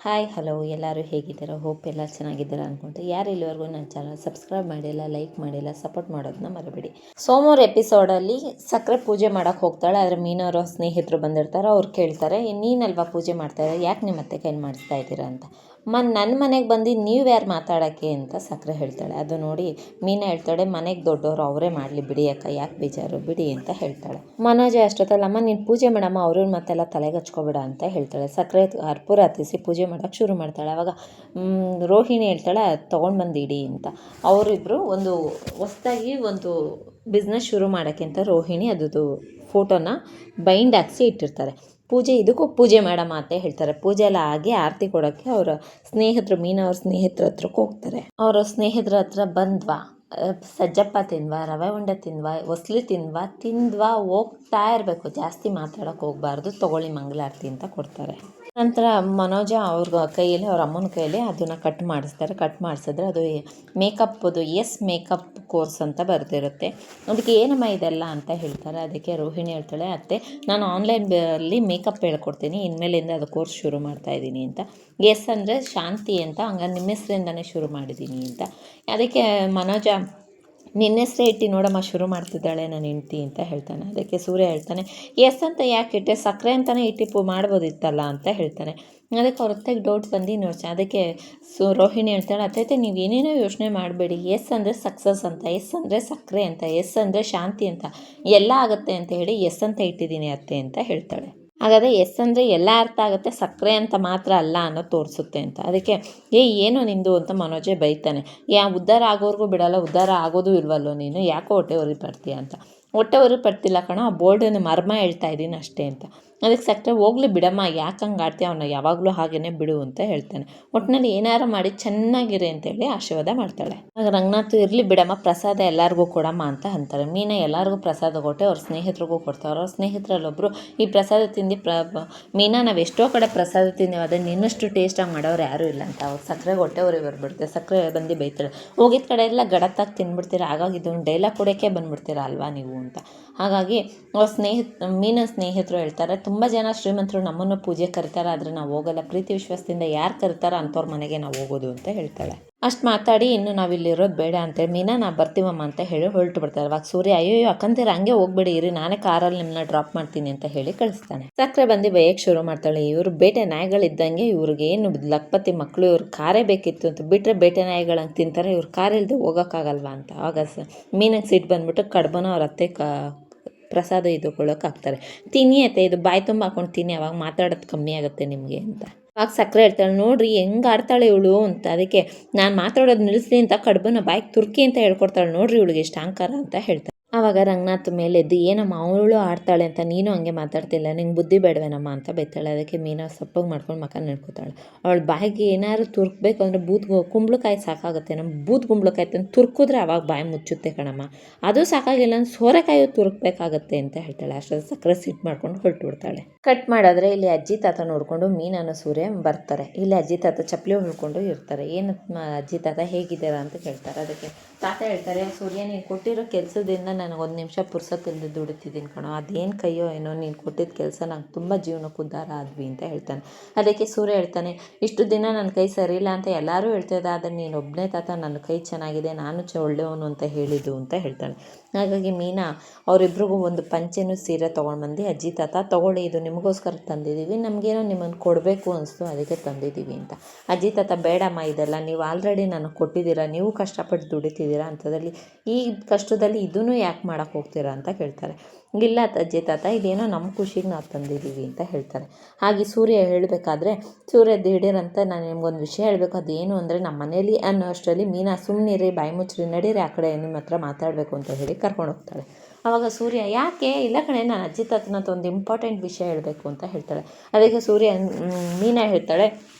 Hi, hello, ಎಲ್ಲರೂ ಹೇಗಿದ್ದೀರಾ? Hope ಎಲ್ಲ ಚೆನ್ನಾಗಿದ್ದೀರಾ ಅಂದ್ಕೊಂಡೆ ಯಾರು ಇಲ್ಲಿವರೆಗೂ ನನ್ನ ಚಾನಲ್ ಸಬ್ಸ್ಕ್ರೈಬ್ ಮಾಡಿಲ್ಲ ಲೈಕ್ ಮಾಡಿಲ್ಲ ಸಪೋರ್ಟ್ ಮಾಡೋದನ್ನ ಮರಿಬೇಡಿ. ಸೋಮವಾರ ಎಪಿಸೋಡಲ್ಲಿ ಸಕ್ಕರೆ ಪೂಜೆ ಮಾಡೋಕ್ಕೆ ಹೋಗ್ತಾಳೆ, ಆದರೆ ಮೀನವರ ಸ್ನೇಹಿತರು ಬಂದಿರ್ತಾರೆ, ಅವ್ರು ಕೇಳ್ತಾರೆ ನೀನಲ್ವಾ ಪೂಜೆ ಮಾಡ್ತಾ ಇದ್ದಾರೆ ಯಾಕೆ ನಿಮ್ಮ ಅತ್ತೆ ಕೈಲಿ ಮಾಡಿಸ್ತಾ ಇದ್ದೀರಾ? ಅಂತ. ಮನ್ ನನ್ನ ಮನೆಗೆ ಬಂದು ನೀವು ಯಾರು ಮಾತಾಡೋಕ್ಕೆ ಅಂತ ಸಕ್ಕರೆ ಹೇಳ್ತಾಳೆ. ಅದು ನೋಡಿ ಮೀನಾ ಹೇಳ್ತಾಳೆ, ಮನೆಗೆ ದೊಡ್ಡವರು ಅವರೇ ಮಾಡಲಿ ಬಿಡಿ ಅಕ್ಕ, ಯಾಕೆ ಬೇಜಾರು? ಬಿಡಿ ಅಂತ ಹೇಳ್ತಾಳೆ. ಮನೋಜ ಅಷ್ಟೊತ್ತಲ್ಲ, ಅಮ್ಮ, ನೀನು ಪೂಜೆ ಮಾಡಮ್ಮ ಅವ್ರನ್ನ ಮತ್ತೆಲ್ಲ ತಲೆಗೆ ಹಚ್ಕೊಬೇಡ ಅಂತ ಹೇಳ್ತಾಳೆ. ಸಕ್ಕರೆ ಕರ್ಪೂರ ಹತ್ತಿಸಿ ಪೂಜೆ ಮಾಡೋಕ್ಕೆ ಶುರು ಮಾಡ್ತಾಳೆ. ಅವಾಗ ರೋಹಿಣಿ ಹೇಳ್ತಾಳೆ ತೊಗೊಂಡು ಬಂದು ಇಡಿ ಅಂತ. ಅವರಿಬ್ಬರು ಒಂದು ಹೊಸ್ದಾಗಿ ಒಂದು ಬಿಸ್ನೆಸ್ ಶುರು ಮಾಡೋಕ್ಕೆ ಅಂತ ರೋಹಿಣಿ ಅದ್ರದ್ದು ಫೋಟೋನ ಬೈಂಡ್ ಹಾಕ್ಸಿ ಇಟ್ಟಿರ್ತಾರೆ. ಪೂಜೆ, ಇದಕ್ಕೂ ಪೂಜೆ ಮಾಡಮ್ಮ ಅಂತ ಹೇಳ್ತಾರೆ. ಪೂಜೆ ಎಲ್ಲ ಆಗಿ ಆರತಿ ಕೊಡೋಕ್ಕೆ ಅವರ ಸ್ನೇಹಿತರು ಮೀನಾ ಅವ್ರ ಸ್ನೇಹಿತರ ಹತ್ರಕ್ಕೆ ಹೋಗ್ತಾರೆ. ಅವರ ಸ್ನೇಹಿತರ ಹತ್ರ ಬಂದ್ವಾ? ಸಜ್ಜಪ್ಪ ತಿಂದ್ವಾ, ರವೆ ಉಂಡೆ ತಿಂದ್ವಾ, ಒಸ್ಲಿ ತಿಂದ್ವಾ ತಿಂದ್ವಾ, ಹೋಗ್ತಾ ಇರಬೇಕು. ಜಾಸ್ತಿ ಮಾತಾಡೋಕೆ ಹೋಗಬಾರ್ದು. ತಗೊಳ್ಳಿ ಮಂಗಳಾರತಿ ಅಂತ ಕೊಡ್ತಾರೆ. ನಂತರ ಮನೋಜ ಅವ್ರ ಕೈಯಲ್ಲಿ, ಅವ್ರ ಅಮ್ಮನ ಕೈಯಲ್ಲಿ ಅದನ್ನು ಕಟ್ ಮಾಡಿಸ್ತಾರೆ. ಕಟ್ ಮಾಡಿಸಿದ್ರೆ ಅದು ಮೇಕಪ್ಪದು ಎಸ್ ಮೇಕಪ್ ಕೋರ್ಸ್ ಅಂತ ಬರೆದಿರುತ್ತೆ. ಅದಕ್ಕೆ ಏನಮ್ಮ ಇದೆಲ್ಲ ಅಂತ ಹೇಳ್ತಾರೆ. ಅದಕ್ಕೆ ರೋಹಿಣಿ ಹೇಳ್ತಾಳೆ, ಅತ್ತೆ, ನಾನು ಆನ್ಲೈನಲ್ಲಿ ಮೇಕಪ್ ಹೇಳ್ಕೊಡ್ತೀನಿ. ಇನ್ಮೇಲಿಂದ ಅದು ಕೋರ್ಸ್ ಶುರು ಮಾಡ್ತಾ ಇದ್ದೀನಿ ಅಂತ. ಎಸ್ ಅಂದರೆ ಶಾಂತಿ ಅಂತ ಹಂಗ ನಿಮ್ಮ ಹೆಸರಿಂದನೇ ಶುರು ಮಾಡಿದ್ದೀನಿ ಅಂತ. ಅದಕ್ಕೆ ಮನೋಜ ನಿನ್ನ ಹೆಸರೇ ಇಟ್ಟು ನೋಡಮ್ಮ ಶುರು ಮಾಡ್ತಿದ್ದಾಳೆ ನನ್ನ ಹೆಂಡ್ತಿ ಅಂತ ಹೇಳ್ತಾನೆ. ಅದಕ್ಕೆ ಸೂರ್ಯ ಹೇಳ್ತಾನೆ, ಎಸ್ ಅಂತ ಯಾಕೆ ಇಟ್ಟೆ? ಸಕ್ಕರೆ ಅಂತಲೇ ಇಟ್ಟಿಪ್ಪು ಮಾಡ್ಬೋದಿತ್ತಲ್ಲ ಅಂತ ಹೇಳ್ತಾನೆ. ಅದಕ್ಕೆ ಅವ್ರ ಅತ್ತೆಗೆ ಡೌಟ್ ಬಂದು ನೋಡ್ಸ ಅದಕ್ಕೆ ಸು, ರೋಹಿಣಿ ಹೇಳ್ತಾಳೆ ಅತ್ತೈತೆ ನೀವು ಏನೇನೋ ಯೋಚನೆ ಮಾಡಬೇಡಿ. ಎಸ್ ಅಂದರೆ ಸಕ್ಸಸ್ ಅಂತ, ಎಸ್ ಅಂದರೆ ಸಕ್ಕರೆ ಅಂತ, ಎಸ್ ಅಂದರೆ ಶಾಂತಿ ಅಂತ, ಎಲ್ಲ ಆಗುತ್ತೆ ಅಂತ ಹೇಳಿ ಎಸ್ ಅಂತ ಇಟ್ಟಿದ್ದೀನಿ ಅತ್ತೆ ಅಂತ ಹೇಳ್ತಾಳೆ. ಹಾಗಾದರೆ ಎಸ್ ಅಂದರೆ ಎಲ್ಲ ಅರ್ಥ ಆಗುತ್ತೆ, ಸಕ್ಕರೆ ಅಂತ ಮಾತ್ರ ಅಲ್ಲ ಅನ್ನೋದು ತೋರಿಸುತ್ತೆ ಅಂತ. ಅದಕ್ಕೆ, ಏ, ಏನು ನಿಂದು? ಅಂತ ಮನೋಜೆ ಬೈತಾನೆ. ಯಾ, ಉದ್ಧಾರ ಆಗೋರ್ಗೂ ಬಿಡಲ್ಲ, ಉದ್ಧಾರ ಆಗೋದು ಇಲ್ವಲ್ಲೋ ನೀನು? ಯಾಕೋ ಹೊಟ್ಟೆ ಉರಿ ಪಡ್ತೀಯ? ಅಂತ. ಹೊಟ್ಟೆ ಉರಿ ಪಡ್ತಿಲ್ಲ ಕಣೋ, ಆ ಬೋರ್ಡನ್ನು ಮರ್ಮ ಹೇಳ್ತಾ ಇದ್ದೀನಿ ಅಷ್ಟೇ ಅಂತ. ಅದಕ್ಕೆ ಸಕ್ಕರೆ ಹೋಗ್ಲಿ ಬಿಡಮ್ಮ, ಯಾಕೆ ಹಂಗೆ ಆಡ್ತೀಯ ಅವನ್ನ ಯಾವಾಗಲೂ ಹಾಗೇನೆ ಬಿಡು ಅಂತ ಹೇಳ್ತಾನೆ. ಒಟ್ಟಿನಲ್ಲಿ ಏನಾರು ಮಾಡಿ ಚೆನ್ನಾಗಿರಿ ಅಂತೇಳಿ ಆಶೀರ್ವಾದ ಮಾಡ್ತಾಳೆ. ಆಗ ರಂಗನಾಥ್, ಇರಲಿ ಬಿಡಮ್ಮ, ಪ್ರಸಾದ ಎಲ್ಲರಿಗೂ ಕೊಡಮ್ಮ ಅಂತ ಅಂತಾರೆ. ಮೀನ ಎಲ್ಲರಿಗೂ ಪ್ರಸಾದ ಕೊಟ್ಟೆ, ಅವ್ರ ಸ್ನೇಹಿತರಿಗೂ ಕೊಡ್ತಾರೆ ಅವ್ರ ಸ್ನೇಹಿತರಲ್ಲೊಬ್ಬರು ಈ ಪ್ರಸಾದ ತಿಂದು ಪ್ರ, ಮೀನ ನಾವು ಎಷ್ಟೋ ಕಡೆ ಪ್ರಸಾದ ತಿಂದೇವೆ ಅದನ್ನು ನಿನ್ನಷ್ಟು ಟೇಸ್ಟಾಗಿ ಮಾಡೋರು ಯಾರೂ ಇಲ್ಲ ಅಂತ. ಅವ್ರು ಸಕ್ಕರೆ ಹೊಟ್ಟೆವರಿಗೆ ಉರಿ ಬರ್ಬಿಡುತ್ತೆ ಸಕ್ಕರೆ ಬಂದು ಬೈತಾಳೆ ಹೋಗಿದ ಕಡೆ ಎಲ್ಲ ಗಡತ್ತಾಗಿ ತಿಂದ್ಬಿಡ್ತೀರ ಹಾಗಾಗಿ ಇದೊಂದು ಡೈಲಾಗ್ ಕೊಡೋಕ್ಕೆ ಬಂದ್ಬಿಡ್ತೀರ ಅಲ್ವಾ ನೀವು ಅಂತ. ಹಾಗಾಗಿ ಅವ್ರ ಸ್ನೇಹಿತ, ಮೀನ ಸ್ನೇಹಿತರು ಹೇಳ್ತಾರೆ ತುಂಬ ಜನ ಶ್ರೀಮಂತರು ನಮ್ಮನ್ನು ಪೂಜೆ ಕರಿತಾರೆ, ಆದರೆ ನಾವು ಹೋಗಲ್ಲ. ಪ್ರೀತಿ ವಿಶ್ವಾಸದಿಂದ ಯಾರು ಕರಿತಾರೋ ಅಂಥವ್ರ ಮನೆಗೆ ನಾವು ಹೋಗೋದು ಅಂತ ಹೇಳ್ತಾಳೆ. ಅಷ್ಟು ಮಾತಾಡಿ, ಇನ್ನು ನಾವು ಇಲ್ಲಿರೋದು ಬೇಡ ಅಂತೇಳಿ ಮೀನಾ, ನಾ ಬರ್ತೀವಮ್ಮ ಅಂತ ಹೇಳಿ ಹೊರಟು ಬಿಡ್ತಾರೆ ಅವಾಗ ಸೂರ್ಯ ಅಯ್ಯೋ ಅಕ್ಕಂತೀರ ಹಂಗೆ ಹೋಗ್ಬೇಡಿ, ಇರಿ, ನಾನೇ ಕಾರಲ್ಲಿ ನಿಮ್ಮನ್ನ ಡ್ರಾಪ್ ಮಾಡ್ತೀನಿ ಅಂತ ಹೇಳಿ ಕಳಿಸ್ತಾನೆ. ಸಕ್ಕರೆ ಬಂದು ಭಯಕ್ಕೆ ಶುರು ಮಾಡ್ತಾಳೆ. ಇವರು ಬೇಟೆ ನಾಯಿಗಳಿದ್ದಂಗೆ ಇವ್ರಿಗೆ ಏನು ಲಕ್ಪತಿ ಮಕ್ಕಳು ಇವ್ರ ಕಾರೇ ಬೇಕಿತ್ತು ಅಂತ ಬಿಟ್ಟರೆ ಬೇಟೆ ನಾಯಿಗಳಂಗೆ ತಿಂತಾರೆ. ಇವ್ರ ಕಾರ್ ಇಲ್ಲದೆ ಹೋಗೋಕ್ಕಾಗಲ್ವಾ ಅಂತ. ಆಗ ಸ ಮೀನಿಗೆ ಸಿಟ್ಟು ಬಂದ್ಬಿಟ್ಟು ಕಡ್ಬನ ಅವ್ರ ಅತ್ತೆ ಪ್ರಸಾದ ಇದುಕೊಳ್ಳೋಕೆ ಹಾಕ್ತಾರೆ ತಿನ್ನಿ ಅತ್ತೆ, ಇದು ಬಾಯಿ ತುಂಬ ಹಾಕೊಂಡು ತಿನ್ನಿ, ಅವಾಗ ಮಾತಾಡೋದು ಕಮ್ಮಿ ಆಗುತ್ತೆ ನಿಮಗೆ ಅಂತ. ಆವಾಗ ಸಕ್ಕರೆ ಹೇಳ್ತಾಳೆ, ನೋಡ್ರಿ, ಹೆಂಗೆ ಆಡ್ತಾಳೆ ಇವಳು? ಅಂತ. ಅದಕ್ಕೆ, ನಾನು ಮಾತಾಡೋದು ನಿಲ್ಲಿಸ್ಲಿ ಅಂತ ಕಡುಬನ ಬಾಯಿಗೆ ತುರ್ಕಿ ಅಂತ ಹೇಳ್ಕೊಡ್ತಾಳೆ, ನೋಡ್ರಿ ಇವಳಿಗೆ ಎಷ್ಟು ಅಹಂಕಾರ ಅಂತ ಹೇಳ್ತಾಳೆ. ಆವಾಗ ರಂಗನಾಥ್ ಮೇಲೆ ಎದ್ದು, ಏನಮ್ಮ, ಅವಳು ಆಡ್ತಾಳೆ ಅಂತ ನೀನು ಹಂಗೆ ಮಾತಾಡ್ತಿಲ್ಲ, ನಿಂಗೆ ಬುದ್ಧಿ ಬೇಡವೇನಮ್ಮ? ಅಂತ ಬೈತಾಳೆ. ಅದಕ್ಕೆ ಮೀನಾ ಸಪ್ಪಗೆ ಮಾಡ್ಕೊಂಡು ಮಕ್ಕ ನಡ್ಕೋತಾಳೆ. ಅವಳ ಬಾಯಿಗೆ ಏನಾದ್ರು ತುರ್ಕಬೇಕು ಅಂದರೆ ಬೂತ್ ಕುಂಬಳಕಾಯಿ ಸಾಕಾಗುತ್ತೆ. ನಮ್ಮ ಬೂತ್ ಕುಂಬಳಕಾಯಿ ತಂದು ತುರ್ಕಿದ್ರೆ ಅವಾಗ ಬಾಯಿ ಮುಚ್ಚುತ್ತೆ ಕಣಮ್ಮ. ಅದು ಸಾಕಾಗಿಲ್ಲ ಅಂದ್ರೆ ಸೋರೆಕಾಯಿ ತುರ್ಕಬೇಕಾಗತ್ತೆ ಅಂತ ಹೇಳ್ತಾಳೆ. ಅಷ್ಟೊಂದು ಸಕ್ಕರೆ ಸಿಟ್ಟು ಮಾಡ್ಕೊಂಡು ಹೊರಟು ಬಿಡ್ತಾಳೆ ಕಟ್ ಮಾಡಿದ್ರೆ ಇಲ್ಲಿ ಅಜ್ಜಿ ತಾತ ನೋಡಿಕೊಂಡು ಮೀನನ್ನು ಸೂರ್ಯ ಬರ್ತಾರೆ. ಇಲ್ಲಿ ಅಜ್ಜಿ ತಾತ ಚಪ್ಪಲಿ ಹೊಳ್ಕೊಂಡು ಇರ್ತಾರೆ. ಏನು ಅಜ್ಜಿ ತಾತ ಹೇಗಿದ್ದೀರಾ? ಅಂತ ಕೇಳ್ತಾರೆ. ಅದಕ್ಕೆ ತಾತ ಹೇಳ್ತಾರೆ, ಸೂರ್ಯ, ನೀನು ಕೊಟ್ಟಿರೋ ಕೆಲಸದಿಂದ ನನಗೆ ಒಂದು ನಿಮಿಷ ಪುರ್ಸತ್ತಿಲ್ಲದೆ ದುಡಿತಿದ್ದೀನಿ ಕಣೋ. ಅದೇನು ಕೈಯೋ ಏನೋ ನೀನು ಕೊಟ್ಟಿದ್ದ ಕೆಲಸ ನಂಗೆ ತುಂಬ ಜೀವನಕ್ಕೆ ಉದ್ಧಾರ ಆದ್ವಿ ಅಂತ ಹೇಳ್ತಾನೆ. ಅದಕ್ಕೆ ಸೂರ್ಯ ಹೇಳ್ತಾನೆ, ಇಷ್ಟು ದಿನ ನನ್ನ ಕೈ ಸರಿ ಇಲ್ಲ ಅಂತ ಎಲ್ಲರೂ ಹೇಳ್ತಿದ್ದೆ ಆದರೆ ನೀನು ಒಬ್ಬನೇ ತಾತ ನನ್ನ ಕೈ ಚೆನ್ನಾಗಿದೆ, ನಾನು ಚ ಒಳ್ಳೆಯವನು ಅಂತ ಹೇಳಿದ್ದು ಅಂತ ಹೇಳ್ತಾನೆ. ಹಾಗಾಗಿ ಮೀನಾ, ಅವರಿಬ್ರಿಗೂ ಒಂದು ಪಂಚೆನೂ ಸೀರೆ ತೊಗೊಂಡ್ಬಂದು, ಅಜ್ಜಿ, ತಾತ, ತೊಗೊಳ್ಳಿ, ಇದು ನಿಮಗೋಸ್ಕರ ತಂದಿದ್ದೀವಿ ನಮಗೇನೋ ನಿಮ್ಮನ್ನು ಕೊಡಬೇಕು ಅನಿಸ್ತು, ಅದಕ್ಕೆ ತಂದಿದ್ದೀವಿ ಅಂತ. ಅಜ್ಜಿ, ತಾತ, ಬೇಡಮ್ಮ, ಇದೆಲ್ಲ ನೀವು ಆಲ್ರೆಡಿ ನನಗೆ ಕೊಟ್ಟಿದ್ದೀರಾ, ನೀವು ಕಷ್ಟಪಟ್ಟು ದುಡಿತಿದ್ದೀರಾ ಅಂಥದ್ರಲ್ಲಿ ಈ ಕಷ್ಟದಲ್ಲಿ ಇದನ್ನು ಯಾಕೆ ಮಾಡೋಕ್ಕೆ ಹೋಗ್ತೀರಾ ಅಂತ ಕೇಳ್ತಾರೆ. ಇಲ್ಲ ಅಜ್ಜಿ ತಾತ, ಇದೇನೋ ನಮ್ಮ ಖುಷಿಗೆ ನಾವು ತಂದಿದ್ದೀವಿ ಅಂತ ಹೇಳ್ತಾರೆ. ಹಾಗೆ ಸೂರ್ಯ ಹೇಳಬೇಕಾದ್ರೆ, ಸೂರ್ಯ ದಿಢೀರಂತ ನಾನು ನಿಮ್ಗೊಂದು ವಿಷಯ ಹೇಳಬೇಕು. ಅದೇನು ಅಂದರೆ ನಮ್ಮ ಮನೇಲಿ ಅನ್ನೋ ಅಷ್ಟರಲ್ಲಿ ಮೀನಾ ಸುಮ್ಮನಿರಿ ಬಾಯಿ ಮುಚ್ಚ್ರಿ, ನಡೀರಿ, ಆ ಕಡೆ ನಿಮ್ಮ ಹತ್ರ ಮಾತಾಡಬೇಕು ಅಂತ ಹೇಳಿ ಕರ್ಕೊಂಡು ಹೋಗ್ತಾಳೆ. ಆವಾಗ ಸೂರ್ಯ, ಯಾಕೆ? ಇಲ್ಲ ಕಣೆ, ನಾನು ಅಜ್ಜಿ ತಾತನ ಒಂದು ಇಂಪಾರ್ಟೆಂಟ್ ವಿಷಯ ಹೇಳಬೇಕು ಅಂತ ಹೇಳ್ತಾಳೆ. ಅದಕ್ಕೆ ಸೂರ್ಯ ಮೀನಾ ಹೇಳ್ತಾಳೆ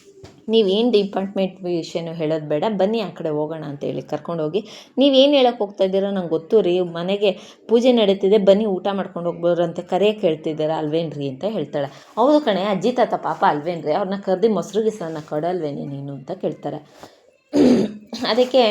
ನೀವೇನು ಡಿಪಾರ್ಟ್ಮೆಂಟ್ ವಿಷಯನೂ ಹೇಳೋದು ಬೇಡ. ಬನ್ನಿ ಆ ಕಡೆ ಹೋಗೋಣ ಅಂತೇಳಿ ಕರ್ಕೊಂಡೋಗಿ ನೀವೇನು ಹೇಳೋಕೆ ಹೋಗ್ತಾ ಇದ್ದೀರೋ ನಂಗೆ ಗೊತ್ತು ರೀ. ಮನೆಗೆ ಪೂಜೆ ನಡೀತಿದೆ. ಬನ್ನಿ ಊಟ ಮಾಡ್ಕೊಂಡು ಹೋಗ್ಬೋರಂತೆ ಕರೆಯಕ್ಕೆ ಹೇಳ್ತಿದ್ದೀರಾ ಅಲ್ವೇನ್ರಿ ಅಂತ ಹೇಳ್ತಾಳೆ. ಹೌದು ಕಣೆ, ಅಜ್ಜಿ ತಾತ ಪಾಪ ಅಲ್ವೇನ್ರಿ? ಅವ್ರನ್ನ ಕರೆದು ಮೊಸರು ಗಿಸರನ್ನ ಕೊಡಲ್ವೇನೆ ನೀನು ಅಂತ ಕೇಳ್ತಾರೆ. ಅದಕ್ಕೆ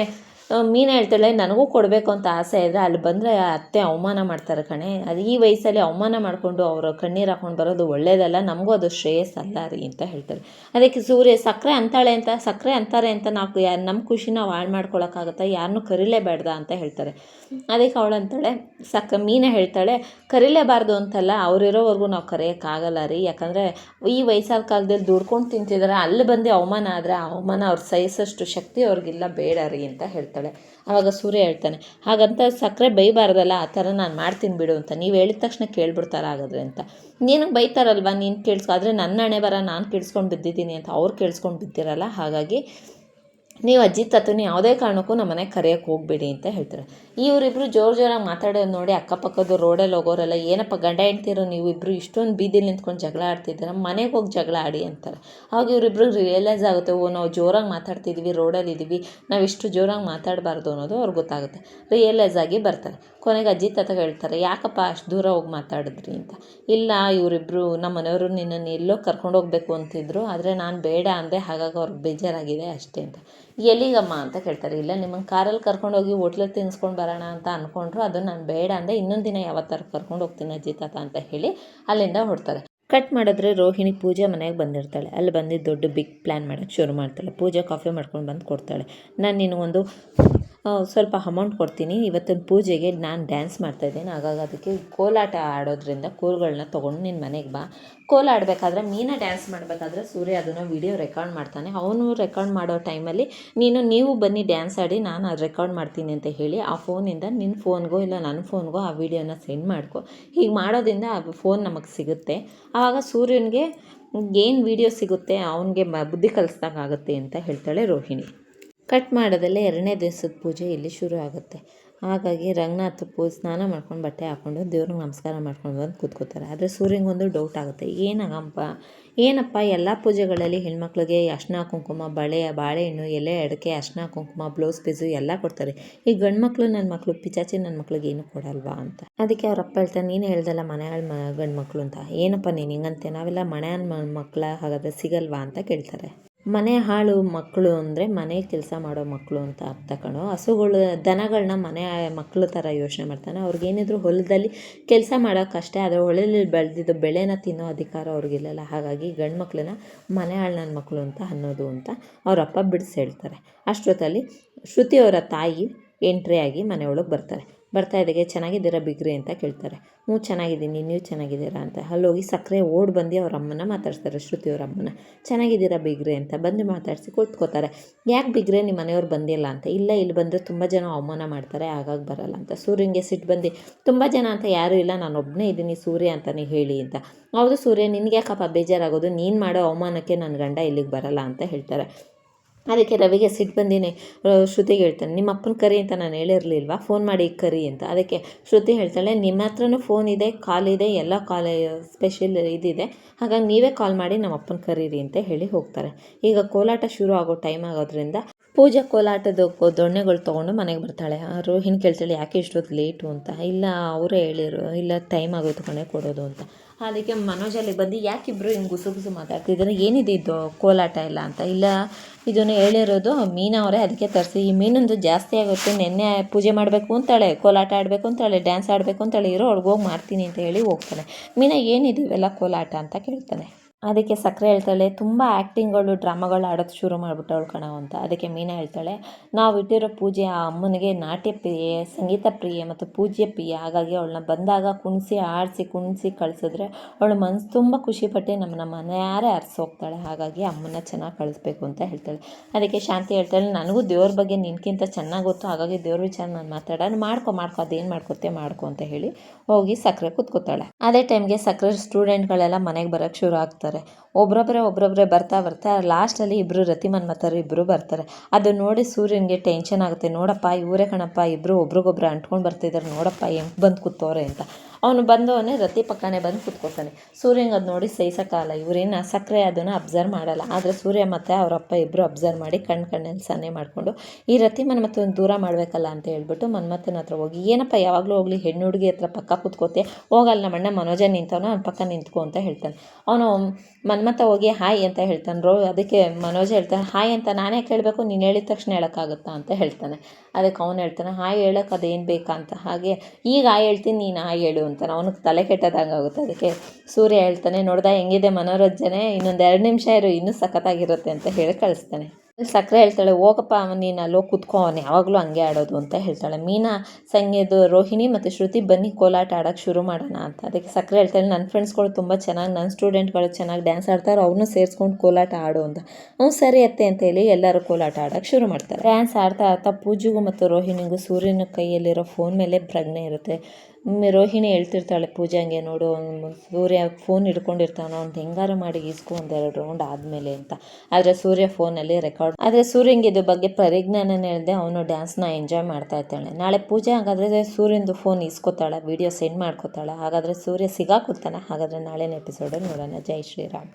ಮೀನು ಹೇಳ್ತಾಳೆ, ನನಗೂ ಕೊಡಬೇಕು ಅಂತ ಆಸೆ ಇದ್ದರೆ ಅಲ್ಲಿ ಬಂದರೆ ಅತ್ತೆ ಅವಮಾನ ಮಾಡ್ತಾರೆ ಕಣೆ. ಅದು ಈ ವಯಸ್ಸಲ್ಲಿ ಅವಮಾನ ಮಾಡಿಕೊಂಡು ಅವರು ಕಣ್ಣೀರು ಹಾಕೊಂಡು ಬರೋದು ಒಳ್ಳೇದಲ್ಲ, ನಮಗೂ ಅದು ಶ್ರೇಯಸ್ಸಲ್ಲ ರೀ ಅಂತ ಹೇಳ್ತಾರೆ. ಅದಕ್ಕೆ ಸೂರ್ಯ ಸಕ್ಕರೆ ಅಂತಾಳೆ ಅಂತ ಸಕ್ಕರೆ ಅಂತಾರೆ ಅಂತ ನಾವು ಯಾ ನಮ್ಮ ಖುಷಿ ನಾವು ಹಾಳು ಮಾಡ್ಕೊಳಕ್ಕಾಗತ್ತಾ? ಯಾರನ್ನೂ ಕರೀಲೇಬೇಡ್ದ ಅಂತ ಹೇಳ್ತಾರೆ. ಅದಕ್ಕೆ ಅವಳು ಅಂತಾಳೆ ಸಕ್ಕ ಮೀನೇ ಹೇಳ್ತಾಳೆ, ಕರಿಲೇಬಾರ್ದು ಅಂತಲ್ಲ, ಅವರಿರೋವರೆಗೂ ನಾವು ಕರೆಯೋಕ್ಕಾಗಲ್ಲ ರೀ. ಯಾಕಂದರೆ ಈ ವಯಸ್ಸಾದ ಕಾಲದಲ್ಲಿ ದುಡ್ಕೊಂಡು ತಿಂತಿದ್ದಾರೆ ಅಲ್ಲಿ ಬಂದು ಅವಮಾನ ಆದರೆ ಅವಮಾನ ಅವ್ರು ಸಹಿಸೋಷ್ಟು ಶಕ್ತಿ ಅವ್ರಿಗಿಲ್ಲ ಬೇಡ ರೀ ಅಂತ ಹೇಳ್ತಾಳೆ. ಆವಾಗ ಸೂರ್ಯ ಹೇಳ್ತಾನೆ, ಹಾಗಂತ ಸಕ್ಕರೆ ಬೈಬಾರ್ದಲ್ಲ, ಆ ಥರ ನಾನು ಮಾಡ್ತೀನಿ ಬಿಡು ಅಂತ. ನೀವು ಹೇಳಿದ ತಕ್ಷಣ ಕೇಳ್ಬಿಡ್ತಾರೆ ಹಾಗಾದ್ರೆ ಅಂತ. ನೀನು ಬೈತಾರಲ್ವ, ನೀನು ಕೇಳಿಸ್ಕೊ, ಆದರೆ ನನ್ನ ಹಣೆ ಬರ ನಾನು ಕೇಳಿಸ್ಕೊಂಡು ಬಿದ್ದಿದ್ದೀನಿ ಅಂತ ಅವ್ರು ಕೇಳಿಸ್ಕೊಂಡು ಬಿದ್ದಿರಲ್ಲ, ಹಾಗಾಗಿ ನೀವು ಅಜ್ಜಿ ತಾತನ ಯಾವುದೇ ಕಾರಣಕ್ಕೂ ನಮ್ಮ ಮನೆಗೆ ಕರೆಯೋಕ್ಕೆ ಹೋಗಬೇಡಿ ಅಂತ ಹೇಳ್ತಾರೆ. ಇವರಿಬ್ಬರು ಜೋರು ಜೋರಾಗಿ ಮಾತಾಡೋದು ನೋಡಿ ಅಕ್ಕಪಕ್ಕದ ರೋಡಲ್ಲಿ ಹೋಗೋರೆಲ್ಲ, ಏನಪ್ಪ ಗಂಡ ಹೆಂಡ್ತಿರೋ ನೀವು ಇಬ್ಬರು ಇಷ್ಟೊಂದು ಬೀದಿಲಿ ನಿಂತ್ಕೊಂಡು ಜಗಳ ಆಡ್ತಿದ್ದೀರ? ಮನೆಗೆ ಹೋಗಿ ಜಗಳ ಆಡಿ ಅಂತಾರೆ. ಆವಾಗ ಇವರಿಬ್ರು ರಿಯಲೈಸ್ ಆಗುತ್ತೆ, ಓ, ನಾವು ಜೋರಾಗಿ ಮಾತಾಡ್ತಿದ್ದೀವಿ ರೋಡಲ್ಲಿ ಇದ್ದೀವಿ ನಾವು ಇಷ್ಟು ಜೋರಾಗಿ ಮಾತಾಡಬಾರ್ದು ಅನ್ನೋದು ಅವ್ರಿಗೆ ಗೊತ್ತಾಗುತ್ತೆ. ರಿಯಲೈಸ್ ಆಗಿ ಬರ್ತಾರೆ. ಕೊನೆಗೆ ಅಜ್ಜಿ ತಾತ ಹೇಳ್ತಾರೆ, ಯಾಕಪ್ಪ ಅಷ್ಟು ದೂರ ಹೋಗಿ ಮಾತಾಡಿದ್ರಿ? ಅಂತ. ಇಲ್ಲ ಇವರಿಬ್ಬರು ನಮ್ಮ ಮನೆಯವರು ನಿನ್ನನ್ನು ಎಲ್ಲೋ ಕರ್ಕೊಂಡು ಹೋಗಬೇಕು ಅಂತಿದ್ರು, ಆದರೆ ನಾನು ಬೇಡ ಅಂದೆ, ಹಾಗಾಗಿ ಅವ್ರಿಗೆ ಬೇಜಾರಾಗಿದೆ ಅಷ್ಟೇ ಅಂತ. ಎಲ್ಲಿಗಮ್ಮ ಅಂತ ಕೇಳ್ತಾರೆ, ಇಲ್ಲ ನಿಮ್ಮನ್ನು ಕಾರಲ್ಲಿ ಕರ್ಕೊಂಡೋಗಿ ಹೋಟ್ಲಲ್ಲಿ ತಿನ್ಸ್ಕೊಂಡು ಬರೋಣ ಅಂತ ಅಂದ್ಕೊಂಡ್ರು ಅದು ನಾನು ಬೇಡ ಅಂದೆ ಇನ್ನೊಂದು ದಿನ ಯಾವತ್ತಾರು ಕರ್ಕೊಂಡು ಹೋಗ್ತೀನಿ ಅಜ್ಜಿ ತಾತ ಅಂತ ಹೇಳಿ ಅಲ್ಲಿಂದ ಹೊಡ್ತಾರೆ ಕಟ್ ಮಾಡಿದ್ರೆ ರೋಹಿಣಿ ಪೂಜೆ ಮನೆಗೆ ಬಂದಿರ್ತಾಳೆ. ಅಲ್ಲಿ ಬಂದು ದೊಡ್ಡ ಬಿಗ್ ಪ್ಲ್ಯಾನ್ ಮಾಡೋಕ್ಕೆ ಶುರು ಮಾಡ್ತಾಳೆ. ಪೂಜೆ ಕಾಫಿ ಮಾಡ್ಕೊಂಡು ಬಂದು ಕೊಡ್ತಾಳೆ. ನಾನು ನಿನಗೊಂದು ಸ್ವಲ್ಪ ಅಮೌಂಟ್ ಕೊಡ್ತೀನಿ. ಇವತ್ತಿನ ಪೂಜೆಗೆ ನಾನು ಡ್ಯಾನ್ಸ್ ಮಾಡ್ತಾಯಿದ್ದೀನಿ ಹಾಗಾಗಿ ಅದಕ್ಕೆ ಕೋಲಾಟ ಆಡೋದ್ರಿಂದ ಕೋಲ್ಗಳನ್ನ ತೊಗೊಂಡು ನಿನ್ನ ಮನೆಗೆ ಬಾ. ಕೋಲ ಆಡಬೇಕಾದ್ರೆ ಮೀನಾ ಡ್ಯಾನ್ಸ್ ಮಾಡಬೇಕಾದ್ರೆ ಸೂರ್ಯ ಅದನ್ನು ವಿಡಿಯೋ ರೆಕಾರ್ಡ್ ಮಾಡ್ತಾನೆ. ಅವನು ರೆಕಾರ್ಡ್ ಮಾಡೋ ಟೈಮಲ್ಲಿ ನೀನು, ನೀವು ಬನ್ನಿ ಡ್ಯಾನ್ಸ್ ಆಡಿ ನಾನು ಅದು ರೆಕಾರ್ಡ್ ಮಾಡ್ತೀನಿ ಅಂತ ಹೇಳಿ ಆ ಫೋನಿಂದ ನಿನ್ನ ಫೋನ್ಗೋ ಇಲ್ಲ ನನ್ನ ಫೋನ್ಗೋ ಆ ವಿಡಿಯೋನ ಸೆಂಡ್ ಮಾಡ್ಕೊ. ಹೀಗೆ ಮಾಡೋದ್ರಿಂದ ಆ ಫೋನ್ ನಮಗೆ ಸಿಗುತ್ತೆ. ಆವಾಗ ಸೂರ್ಯನಿಗೆ ಏನು ವಿಡಿಯೋ ಸಿಗುತ್ತೆ? ಅವನಿಗೆ ಬುದ್ಧಿ ಕಲಿಸ್ದಂಗೆ ಆಗುತ್ತೆ ಅಂತ ಹೇಳ್ತಾಳೆ ರೋಹಿಣಿ. ಕಟ್ ಮಾಡೋದಲ್ಲೇ ಎರಡನೇ ದಿವಸದ ಪೂಜೆ ಇಲ್ಲಿ ಶುರು ಆಗುತ್ತೆ. ಹಾಗಾಗಿ ರಂಗನಾಥ ಪೂಜೆ ಸ್ನಾನ ಮಾಡ್ಕೊಂಡು ಬಟ್ಟೆ ಹಾಕ್ಕೊಂಡು ದೇವ್ರಿಗೆ ನಮಸ್ಕಾರ ಮಾಡ್ಕೊಂಡು ಬಂದು ಕೂತ್ಕೋತಾರೆ. ಆದರೆ ಸೂರ್ಯಂಗೊಂದು ಡೌಟ್ ಆಗುತ್ತೆ. ಏನಾಗಪ್ಪ ಏನಪ್ಪ ಎಲ್ಲ ಪೂಜೆಗಳಲ್ಲಿ ಹೆಣ್ಮಕ್ಳಿಗೆ ಅರ್ಶಿನ ಕುಂಕುಮ, ಬಳೆ, ಬಾಳೆಹಣ್ಣು, ಎಲೆ, ಅಡಿಕೆ ಅರ್ಶಿನ ಕುಂಕುಮ, ಬ್ಲೌಸ್ ಪೀಸು ಎಲ್ಲ ಕೊಡ್ತಾರೆ. ಈ ಗಂಡು ಮಕ್ಕಳು ನನ್ನ ಮಕ್ಕಳು ಪಿಚಾಚಿ ನನ್ನ ಮಕ್ಳಿಗೆ ಏನು ಕೊಡಲ್ವಾ ಅಂತ. ಅದಕ್ಕೆ ಅವ್ರ ಅಪ್ಪ ಹೇಳ್ತಾರೆ, ನೀನು ಹೇಳ್ದಲ್ಲ ಮನೆಗಳ ಮ, ಗಂಡು ಮಕ್ಕಳು ಅಂತ. ಏನಪ್ಪ ನೀನು ಹಿಂಗಂತೆ? ನಾವೆಲ್ಲ ಮನೆಯ ಮಕ್ಕಳ ಹಾಗಾದ್ರೆ ಸಿಗಲ್ವಾ ಅಂತ ಕೇಳ್ತಾರೆ. ಮನೆ ಹಾಳು ಮಕ್ಕಳು ಅಂದರೆ ಮನೆ ಕೆಲಸ ಮಾಡೋ ಮಕ್ಕಳು ಅಂತ ಅರ್ಥ ಕಣೋ. ಹಸುಗಳು ದನಗಳನ್ನ ಮನೆ ಮಕ್ಕಳು ಥರ ಯೋಚನೆ ಮಾಡ್ತಾನೆ. ಅವ್ರಿಗೇನಿದ್ರು ಹೊಲದಲ್ಲಿ ಕೆಲಸ ಮಾಡೋಕ್ಕಷ್ಟೇ ಆದರೆ ಹೊಲದಲ್ಲಿ ಬೆಳೆದಿದ್ದು ಬೆಳೆನ ತಿನ್ನೋ ಅಧಿಕಾರ ಅವ್ರಿಗಿಲ್ಲಲ್ಲ ಹಾಗಾಗಿ ಗಂಡು ಮಕ್ಕಳನ್ನ ಮನೆ ಆಳು ಮಕ್ಕಳು ಅಂತ ಅನ್ನೋದು ಅಂತ ಅವರಪ್ಪ ಬಿಡಿಸಿ ಹೇಳ್ತಾರೆ. ಅಷ್ಟೊತ್ತಲ್ಲಿ ಶ್ರುತಿ ಅವರ ತಾಯಿ ಎಂಟ್ರಿ ಆಗಿ ಮನೆಯೊಳಗೆ ಬರ್ತಾರೆ. ಬರ್ತಾ ಇದ್ದಾಗೆ ಚೆನ್ನಾಗಿದ್ದೀರಾ ಬಿಗ್ರಿ ಅಂತ ಕೇಳ್ತಾರೆ. ಹ್ಞೂ, ಚೆನ್ನಾಗಿದ್ದೀನಿ, ನೀವು ಚೆನ್ನಾಗಿದ್ದೀರಾ ಅಂತ. ಅಲ್ಲೋಗಿ ಸಕ್ಕರೆ ಓಡ್ ಬಂದು ಅವ್ರ ಅಮ್ಮನ ಮಾತಾಡ್ತಾರೆ ಶ್ರುತಿ ಅವ್ರ ಅಮ್ಮನ ಚೆನ್ನಾಗಿದ್ದೀರಾ ಬಿಗ್ರೆ ಅಂತ? ಬಂದು ಮಾತಾಡಿಸಿ ಕೂತ್ಕೋತಾರೆ ಯಾಕೆ ಬಿಗ್ರೆ, ನಿಮ್ಮ ಮನೆಯವ್ರು ಬಂದಿಲ್ಲ ಅಂತ? ಇಲ್ಲ, ಇಲ್ಲಿ ಬಂದರೆ ತುಂಬ ಜನ ಅವಮಾನ ಮಾಡ್ತಾರೆ, ಹಾಗಾಗಿ ಬರಲ್ಲ ಅಂತ. ಸೂರ್ಯನಿಗೆ ಸಿಟ್ಟು ಬಂದು. ತುಂಬ ಜನ ಅಂತ ಯಾರೂ ಇಲ್ಲ, ನಾನು ಒಬ್ಬನೇ ಇದ್ದೀನಿ, ಸೂರ್ಯ ಅಂತಲೇ ಹೇಳಿ ಅಂತ. ಹೌದು ಸೂರ್ಯ ನಿನಗೆ ಯಾಕಪ್ಪ ಬೇಜಾರಾಗೋದು? ನೀನು ಮಾಡೋ ಅವಮಾನಕ್ಕೆ ನನ್ನ ಗಂಡ ಇಲ್ಲಿಗೆ ಬರಲ್ಲ ಅಂತ ಹೇಳ್ತಾರೆ. ಅದಕ್ಕೆ ರವಿಗೆ ಸಿಟ್ಟು ಬಂದಿನಿ. ಶ್ರುತಿಗೆ ಹೇಳ್ತಾನೆ, ನಿಮ್ಮ ಅಪ್ಪನ ಕರಿ ಅಂತ ನಾನು ಹೇಳಿರಲಿಲ್ವಾ? ಫೋನ್ ಮಾಡಿ ಕರಿ ಅಂತ. ಅದಕ್ಕೆ ಶ್ರುತಿ ಹೇಳ್ತಾಳೆ, ನಿಮ್ಮ ಹತ್ರನೂ ಫೋನ್ ಇದೆ, ಕಾಲ್ ಇದೆ, ಎಲ್ಲ ಕಾಲ್ ಸ್ಪೆಷಲ್ ಇದಿದೆ. ಹಾಗಾಗಿ ನೀವೇ ಕಾಲ್ ಮಾಡಿ ನಮ್ಮ ಅಪ್ಪನ ಕರೀರಿ ಅಂತ ಹೇಳಿ ಹೋಗ್ತಾರೆ. ಈಗ ಕೋಲಾಟ ಶುರು ಆಗೋ ಟೈಮ್ ಆಗೋದ್ರಿಂದ ಪೂಜೆ ಕೋಲಾಟದ ದೊಣ್ಣೆಗಳು ತೊಗೊಂಡು ಮನೆಗೆ ಬರ್ತಾಳೆ. ರೋಹಿಣಿ ಕೇಳ್ತಾಳೆ, ಯಾಕೆ ಇಷ್ಟೊತ್ತು ಲೇಟು ಅಂತ? ಇಲ್ಲ, ಅವರೇ ಹೇಳಿರು. ಇಲ್ಲ ಟೈಮ್ ಆಗೋದು ಕಣೆ ಕೊಡೋದು ಅಂತ. ಅದಕ್ಕೆ ಮನೋಜ್ ಅಲ್ಲಿಗೆ ಬಂದು ಯಾಕಿಬ್ರು ಹಿಂಗೆ ಗುಸು ಗುಸು ಮಾತಾಡ್ತಿದ್ದಾರೆ ಏನಿದೆ ಇದು ಕೋಲಾಟ ಇಲ್ಲ ಅಂತ? ಇಲ್ಲ, ಇದನ್ನು ಹೇಳಿರೋದು ಮೀನಾ ಅವರೇ. ಅದಕ್ಕೆ ತರಿಸಿ, ಈ ಮೀನೊಂದು ಜಾಸ್ತಿ ಆಗುತ್ತೆ. ನೆನ್ನೆ ಪೂಜೆ ಮಾಡಬೇಕು ಅಂತಾಳೆ, ಕೋಲಾಟ ಆಡಬೇಕು ಅಂತಾಳೆ ಡ್ಯಾನ್ಸ್ ಆಡಬೇಕು ಅಂತಾಳೆ, ಇರೋ ಒಳಗೆ ಹೋಗಿ ಮಾಡ್ತೀನಿ ಅಂತ ಹೇಳಿ ಹೋಗ್ತಾನೆ ಮೀನಾ, ಏನಿದೆ ಇವೆಲ್ಲ ಕೋಲಾಟ? ಅಂತ ಕೇಳ್ತಾನೆ. ಅದಕ್ಕೆ ಸಕ್ಕರೆ ಹೇಳ್ತಾಳೆ, ತುಂಬ ಆ್ಯಕ್ಟಿಂಗ್ಗಳು ಡ್ರಾಮಾಗಳು ಆಡೋದು ಶುರು ಮಾಡಿಬಿಟ್ಟವಳು ಕಣೋ ಅಂತ. ಅದಕ್ಕೆ ಮೀನಾ ಹೇಳ್ತಾಳೆ, ನಾವು ಇಟ್ಟಿರೋ ಪೂಜೆ ಆ ಅಮ್ಮನಿಗೆ ನಾಟ್ಯ ಪ್ರಿಯೆ, ಸಂಗೀತ ಪ್ರಿಯೆ ಮತ್ತು ಪೂಜ್ಯ ಪ್ರಿಯೆ. ಹಾಗಾಗಿ ಅವಳನ್ನ ಬಂದಾಗ ಕುಣಿಸಿ, ಆಡಿಸಿ, ಕುಣಿಸಿ ಕಳಿಸಿದ್ರೆ ಅವಳು ಮನಸ್ಸು ತುಂಬ ಖುಷಿಪಟ್ಟು ನಮ್ಮ ಮನೆಯಾರೇ ಅರ್ಸಿ ಹೋಗ್ತಾಳೆ. ಹಾಗಾಗಿ ಅಮ್ಮನ ಚೆನ್ನಾಗಿ ಕಳಿಸ್ಬೇಕು ಅಂತ ಹೇಳ್ತಾಳೆ. ಅದಕ್ಕೆ ಶಾಂತಿ ಹೇಳ್ತಾಳೆ, ನನಗೂ ದೇವ್ರ ಬಗ್ಗೆ ನಿನ್ಕಿಂತ ಚೆನ್ನಾಗಿ ಗೊತ್ತು. ಹಾಗಾಗಿ ದೇವ್ರ ವಿಚಾರ ನಾನು ಮಾತಾಡೋಣ ಮಾಡ್ಕೊ ಮಾಡ್ಕೊ, ಅದೇನು ಮಾಡ್ಕೊತೆ, ಮಾಡ್ಕೊ ಅಂತ ಹೇಳಿ ಹೋಗಿ ಸಕ್ಕರೆ ಕೂತ್ಕೋತಾಳೆ. ಅದೇ ಟೈಮ್ಗೆ ಸಕ್ಕರೆ ಸ್ಟೂಡೆಂಟ್ಗಳೆಲ್ಲ ಮನೆಗೆ ಬರೋಕ್ಕೆ ಶುರು ಆಗ್ತಾರೆ. ಒಬ್ರೊಬ್ಬರೇ ಒಬ್ರೊಬ್ಬರೇ ಬರ್ತಾ ಬರ್ತಾ ಲಾಸ್ಟಲ್ಲಿ ಇಬ್ಬರು ರತಿ ಮನ್ಮಥರು ಇಬ್ಬರು ಬರ್ತಾರೆ. ಅದು ನೋಡಿ ಸೂರ್ಯನಿಗೆ ಟೆನ್ಷನ್ ಆಗುತ್ತೆ. ನೋಡಪ್ಪ, ಇವರೇ ಕಣಪ್ಪ ಇಬ್ಬರು ಒಬ್ರಿಗೊಬ್ರು ಅಂಟ್ಕೊಂಡು ಬರ್ತಿದ್ದಾರೆ ನೋಡಪ್ಪ, ಹೆಂಗೆ ಬಂದು ಕೂತವ್ರೆ ಅಂತ. ಅವನು ಬಂದವನೇ ರತಿ ಪಕ್ಕನೇ ಬಂದು ಕುತ್ಕೋತಾನೆ ಸೂರ್ಯಂಗೆ ಅದು ನೋಡಿ ಸಹಿಸೋಕ್ಕಾಗಲ್ಲ. ಇವರೇನು ಸಕ್ಕರೆ ಅದನ್ನು ಅಬ್ಸರ್ವ್ ಮಾಡಲ್ಲ. ಆದರೆ ಸೂರ್ಯ ಮತ್ತು ಅವರಪ್ಪ ಇಬ್ಬರು ಅಬ್ಸರ್ವ್ ಮಾಡಿ ಕಣ್ಣು ಕಣ್ಣಲ್ಲಿ ಸನ್ನೆ ಮಾಡಿಕೊಂಡು, ಈ ರತಿ ಮನ್ಮಥನ ದೂರ ಮಾಡಬೇಕಲ್ಲ ಅಂತ ಹೇಳ್ಬಿಟ್ಟು ಮನ್ಮಥನ ಹತ್ರ ಹೋಗಿ, ಏನಪ್ಪ ಯಾವಾಗಲೂ ಹೋಗಲಿ ಹೆಣ್ಣು ಹುಡುಗಿ ಹತ್ರ ಪಕ್ಕ ಕುತ್ಕೋತೆ, ಹೋಗಲ್ಲ, ನಮ್ಮ ಅಣ್ಣ ಮನೋಜ ನಿಂತವನು, ಅವ್ನ ಪಕ್ಕ ನಿಂತ್ಕೊ ಅಂತ ಹೇಳ್ತಾನೆ. ಅವನು ಮನ್ಮಥ ಹೋಗಿ, ಹಾಯ್ ಅಂತ ಹೇಳ್ತಾನೆ. ರೋ, ಅದಕ್ಕೆ ಮನೋಜ್ ಹೇಳ್ತಾನೆ, ಹಾಯ್ ಅಂತ ನಾನೇ ಕೇಳಬೇಕು, ನೀನು ಹೇಳಿದ ತಕ್ಷಣ ಹೇಳೋಕ್ಕಾಗುತ್ತಾ ಅಂತ ಹೇಳ್ತಾನೆ. ಅದಕ್ಕೆ ಅವನು ಹೇಳ್ತಾನೆ, ಹಾಯ್ ಹೇಳೋಕೆ ಅದೇನು ಬೇಕಾ? ಅಂತ. ಹಾಗೆ, ಈಗ ಹಾಯ್ ಹೇಳ್ತೀನಿ, ನೀನು ಹಾಯ್ ಹೇಳು ಅಂತಾನೆ ಅವನಿಗೆ ತಲೆ ಕೆಟ್ಟದಂಗೆ ಆಗುತ್ತೆ. ಅದಕ್ಕೆ ಸೂರ್ಯ ಹೇಳ್ತಾನೆ, ನೋಡ್ದಾ ಹೆಂಗಿದೆ ಮನೋರಂಜನೆ? ಇನ್ನೊಂದು ಎರಡು ನಿಮಿಷ ಇರು, ಇನ್ನೂ ಸಖತ್ತಾಗಿರುತ್ತೆ ಅಂತ ಹೇಳಿ ಕಳಿಸ್ತಾನೆ. ಸಕ್ಕರೆ ಹೇಳ್ತಾಳೆ, ಹೋಗಪ್ಪ ಅವನು, ನೀನು ಅಲ್ಲಿ ಕುತ್ಕೋ, ಅವನು ಯಾವಾಗಲೂ ಹಂಗೆ ಆಡೋದು ಅಂತ ಹೇಳ್ತಾಳೆ. ಮೀನಾ ಸಂಗೀದು ರೋಹಿಣಿ ಮತ್ತು ಶ್ರುತಿ ಬನ್ನಿ ಕೋಲಾಟ ಆಡೋಕ್ಕೆ ಶುರು ಮಾಡೋಣ ಅಂತ. ಅದಕ್ಕೆ ಸಕ್ಕರೆ ಹೇಳ್ತಾಳೆ ನನ್ನ ಫ್ರೆಂಡ್ಸ್ಗಳು ತುಂಬ ಚೆನ್ನಾಗಿ ನನ್ನ ಸ್ಟೂಡೆಂಟ್ಗಳು ಚೆನ್ನಾಗಿ ಡ್ಯಾನ್ಸ್ ಆಡ್ತಾರೆ, ಅವನು ಸೇರಿಸ್ಕೊಂಡು ಕೋಲಾಟ ಆಡು ಅಂತ. ಅವ್ನು ಸರಿ ಅತ್ತೆ ಅಂತ ಹೇಳಿ ಎಲ್ಲರೂ ಕೋಲಾಟ ಆಡೋಕ್ಕೆ ಶುರು ಮಾಡ್ತಾರೆ. ಡ್ಯಾನ್ಸ್ ಆಡ್ತಾ ಆಡ್ತಾ ಪೂಜೆಗೂ ಮತ್ತು ರೋಹಿಣಿಗೂ ಸೂರ್ಯನ ಕೈಯಲ್ಲಿರೋ ಫೋನ್ ಮೇಲೆ ಪ್ರಜ್ಞೆ ಇರುತ್ತೆ. ರೋಹಿಣಿ ಹೇಳ್ತಿರ್ತಾಳೆ ಪೂಜಾಂಗೆ ನೋಡು ಸೂರ್ಯ ಫೋನ್ ಹಿಡ್ಕೊಂಡಿರ್ತಾನೋ ಅವ್ನು ಹೆಂಗಾರ ಮಾಡಿ ಈಸ್ಕೊ ಒಂದೆರಡು ರೌಂಡ್ ಆದಮೇಲೆ ಅಂತ. ಆದರೆ ಸೂರ್ಯ ಫೋನಲ್ಲಿ ರೆಕಾರ್ಡ್ ಆದರೆ ಸೂರ್ಯಂಗೆ ಇದ್ರ ಬಗ್ಗೆ ಪರಿಜ್ಞಾನ ಹೇಳ್ದೆ ಅವನು ಡ್ಯಾನ್ಸ್ನ ಎಂಜಾಯ್ ಮಾಡ್ತಾ ಇರ್ತಾಳೆ ನಾಳೆ ಪೂಜೆ ಹಾಗಾದರೆ ಸೂರ್ಯಂದು ಫೋನ್ ಇಸ್ಕೊತಾಳೆ ವಿಡಿಯೋ ಸೆಂಡ್ ಮಾಡ್ಕೊತಾಳೆ. ಹಾಗಾದರೆ ಸೂರ್ಯ ಸಿಗಾಕೊತಾನೆ ಹಾಗಾದರೆ ನಾಳಿನ ಎಪಿಸೋಡಲ್ಲಿ ನೋಡೋಣ. ಜೈ ಶ್ರೀರಾಮ್.